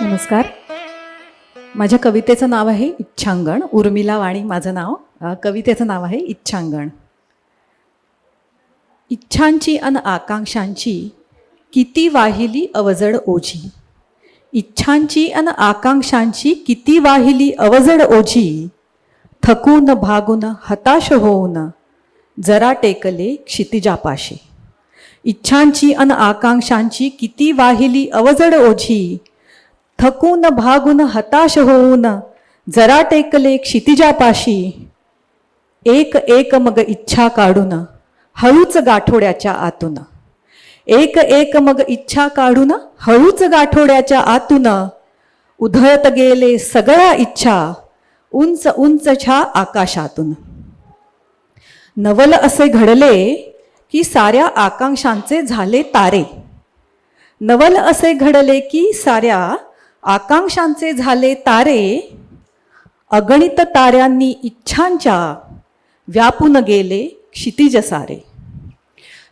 नमस्कार. माझ्या कवितेचं नाव आहे इच्छांगण. उर्मिला वाणी माझं नाव. कवितेचं नाव आहे इच्छांगण. इच्छांची अन आकांक्षांची किती वाहिली अवजड ओझी. इच्छांची अन आकांक्षांची किती वाहिली अवजड ओझी. थकून भागून हताश होऊन जरा टेकले क्षितिजापाशी. इच्छांची अन आकांक्षांची किती वाहिली अवजड ओझी. थकून भागून हताश होऊन जरा टेकले क्षितिजापाशी. एक एक मग इच्छा काढून हळूच गाठोड्याच्या आतून. एक एक मग इच्छा काढून हळूच गाठोड्याच्या आतून. उधळत गेले सगळ्या इच्छा उंच उंचच्या आकाशातून. नवल असे घडले की साऱ्या आकांक्षांचे झाले तारे. नवल असे घडले की साऱ्या आकांक्षांचे झाले तारे. अगणित ताऱ्यांनी इच्छांच्या व्यापून गेले क्षितिज सारे.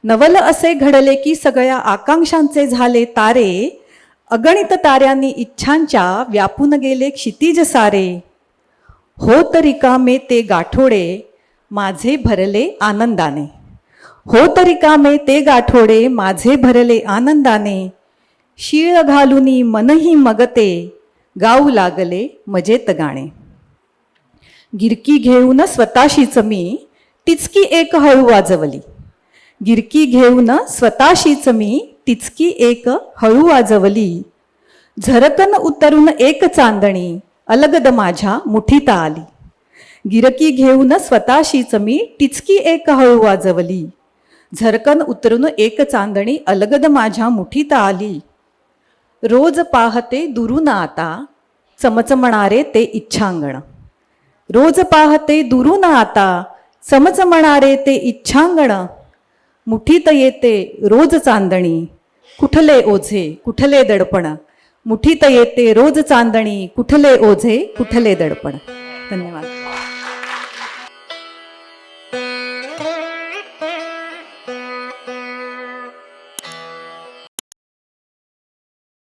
नवल असे घडले की सगळ्या आकांक्षांचे झाले तारे. अगणित ताऱ्यांनी इच्छांच्या व्यापून गेले क्षितिज सारे. होत रिकामे ते गाठोडे माझे भरले आनंदाने. हो तरी कामे ते गाठोडे माझे भरले आनंदाने. शीळ घालुनी मनही मगते गाऊ लागले मजेत गाणे. गिरकी घेऊन स्वतःशीच मी टिचकी एक हळू वाजवली. गिरकी घेऊन स्वतःशीच मी टिचकी एक हळू वाजवली. झरकन उतरून एक चांदणी अलगद माझ्या मुठीत आली. गिरकी घेऊन स्वतःशीच मी टिचकी एक हळू वाजवली. झरकन उतरून एक चांदणी अलगद माझ्या मुठीत आली. रोज पाहते दुरून आता चमचमणारे ते इच्छांगण. रोज पाहते दुरून आता चमचमणारे ते इच्छांगण. मुठीत येते रोज चांदणी कुठले ओझे कुठले दडपण. मुठीत येते रोज चांदणी कुठले ओझे कुठले दडपण. धन्यवाद.